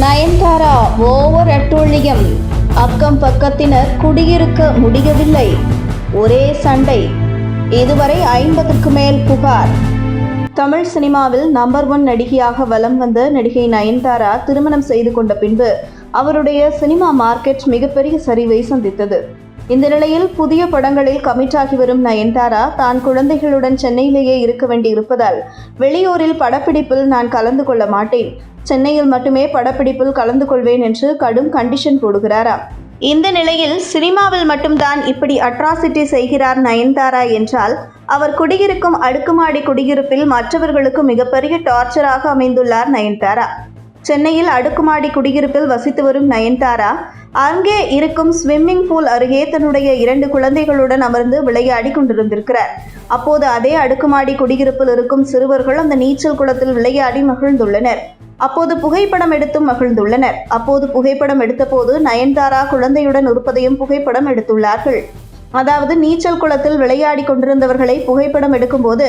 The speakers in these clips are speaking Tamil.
நயன்தாரா ஓவர் அட்டூழியம். அக்கம் பக்கத்தினர் குடியிருக்க முடியவில்லை. ஒரே சண்டை. இதுவரை ஐம்பதுக்கு மேல் புகார். தமிழ் சினிமாவில் நம்பர் ஒன் நடிகையாக வலம் வந்த நடிகை நயன்தாரா திருமணம் செய்து கொண்ட பின்பு அவருடைய சினிமா மார்க்கெட் மிகப்பெரிய சரிவை சந்தித்தது. இந்த நிலையில் புதிய படங்களில் கமிட் ஆகி வரும் நயன்தாரா தான் குழந்தைகளுடன் சென்னையிலேயே இருக்க வேண்டியிருப்பதால் வெளியூரில் படப்பிடிப்பில் நான் கலந்து கொள்ள மாட்டேன். சென்னையில் மட்டுமே படப்பிடிப்பில் கலந்து கொள்வேன் என்று கடும் கண்டிஷன் போடுகிறாராம் இந்த நிலையில் சினிமாவில் மட்டும்தான் இப்படி அட்ராசிட்டி செய்கிறார் நயன்தாரா என்றால் அவர் குடியிருக்கும் அடுக்குமாடி குடியிருப்பில் மற்றவர்களுக்கு மிகப்பெரிய டார்ச்சராக அமைந்துள்ளார் நயன்தாரா. சென்னையில் அடுக்குமாடி குடியிருப்பில் வசித்து வரும் நயன்தாரா அங்கே இருக்கும் ஸ்விம்மிங் பூல் அருகே தன்னுடைய இரண்டு குழந்தைகளுடன் அமர்ந்து விளையாடி கொண்டிருந்திருக்கிறார். அப்போது அதே அடுக்குமாடி குடியிருப்பில் இருக்கும் சிறுவர்கள் அந்த நீச்சல் குளத்தில் விளையாடி மகிழ்ந்துள்ளனர். அப்போது புகைப்படம் எடுத்தும் மகிழ்ந்துள்ளனர். அப்போது புகைப்படம் எடுத்தபோது நயன்தாரா குழந்தையுடன் இருப்பதையும் புகைப்படம் எடுத்துள்ளார்கள். அதாவது நீச்சல் குளத்தில் விளையாடி கொண்டிருந்தவர்களை புகைப்படம் எடுக்கும்போது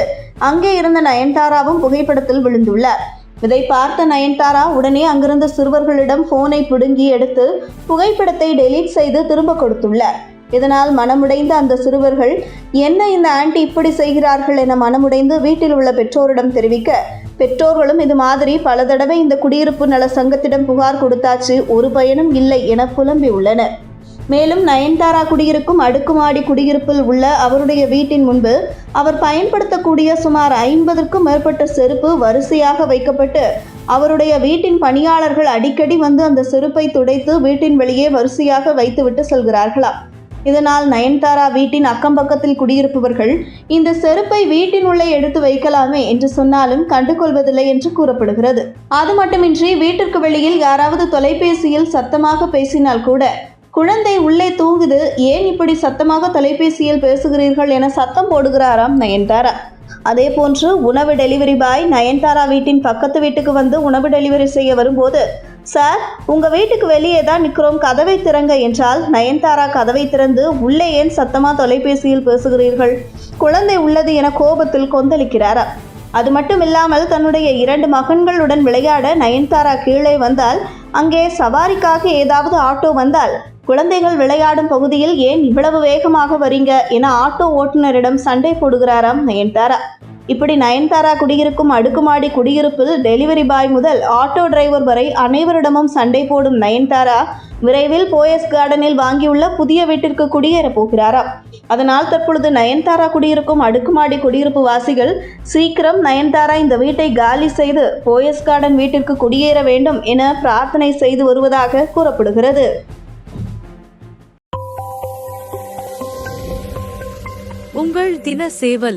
அங்கே இருந்த நயன்தாராவும் புகைப்படத்தில் விழுந்துள்ளார். இதை பார்த்த நயன்தாரா உடனே அங்கிருந்த சிறுவர்களிடம் போனை பிடுங்கி எடுத்து புகைப்படத்தை டெலீட் செய்து திரும்ப கொடுத்துள்ளார். இதனால் மனமுடைந்த அந்த சிறுவர்கள் என்ன இந்த ஆண்டி இப்படி செய்கிறார்கள் என மனமுடைந்து வீட்டில் உள்ள பெற்றோரிடம் தெரிவிக்க பெற்றோர்களும் இது மாதிரி பல தடவை இந்த குடியிருப்பு நல சங்கத்திடம் புகார் கொடுத்தாச்சு ஒரு பயனும் இல்லை என புலம்பி உள்ளனர் மேலும் நயன்தாரா குடியிருக்கும் அடுக்குமாடி குடியிருப்பில் உள்ள அவருடைய வீட்டின் முன்பு அவர் பயன்படுத்தக்கூடிய சுமார் ஐம்பதற்கும் மேற்பட்ட செருப்பு வரிசையாக வைக்கப்பட்டு அவருடைய வீட்டின் பணியாளர்கள் அடிக்கடி வந்து அந்த செருப்பை துடைத்து வீட்டின் வெளியே வரிசையாக வைத்துவிட்டு செல்கிறார்களாம் இதனால் நயன்தாரா வீட்டின் அக்கம் பக்கத்தில் குடியிருப்பவர்கள் இந்த செருப்பை வீட்டின் உள்ளே எடுத்து வைக்கலாமே என்று சொன்னாலும் கண்டுகொள்வதில்லை என்று கூறப்படுகிறது. அது மட்டுமின்றி வீட்டிற்கு வெளியில் யாராவது தொலைபேசியில் சத்தமாக பேசினால் கூட குழந்தை உள்ளே தூங்குது ஏன் இப்படி சத்தமாக தொலைபேசியில் பேசுகிறீர்கள் என சத்தம் போடுகிறாராம் நயன்தாரா. அதே போன்று உணவு டெலிவரி பாய் நயன்தாரா வீட்டின் பக்கத்து வீட்டுக்கு வந்து உணவு டெலிவரி செய்ய வரும்போது சார் உங்க வீட்டுக்கு வெளியே தான் நிற்கிறோம் கதவை திறங்க என்றால் நயன்தாரா கதவை திறந்து உள்ளே ஏன் சத்தமா தொலைபேசியில் பேசுகிறீர்கள்? குழந்தை உள்ளது என கோபத்தில் கொந்தளிக்கிறாரா அது மட்டும் இல்லாமல் தன்னுடைய இரண்டு மகன்களுடன் விளையாட நயன்தாரா கீழே வந்தால் அங்கே சவாரிக்காக ஏதாவது ஆட்டோ வந்தால் குழந்தைகள் விளையாடும் பகுதியில் ஏன் இவ்வளவு வேகமாக வரீங்க என ஆட்டோ ஓட்டுநரிடம் சண்டை போடுகிறாராம் நயன்தாரா. இப்படி நயன்தாரா குடியிருக்கும் அடுக்குமாடி குடியிருப்பில் டெலிவரி பாய் முதல் ஆட்டோ டிரைவர் வரை அனைவரிடமும் சண்டை போடும் நயன்தாரா விரைவில் போயஸ் கார்டனில் வாங்கியுள்ள புதிய வீட்டிற்கு குடியேறப் போகிறாராம். அதனால் தற்பொழுது நயன்தாரா குடியிருக்கும் அடுக்குமாடி குடியிருப்பு வாசிகள் சீக்கிரம் நயன்தாரா இந்த வீட்டை காலி செய்து போயஸ் கார்டன் வீட்டிற்கு குடியேற வேண்டும் என பிரார்த்தனை செய்து வருவதாக கூறப்படுகிறது. உங்கள் தின சேவல்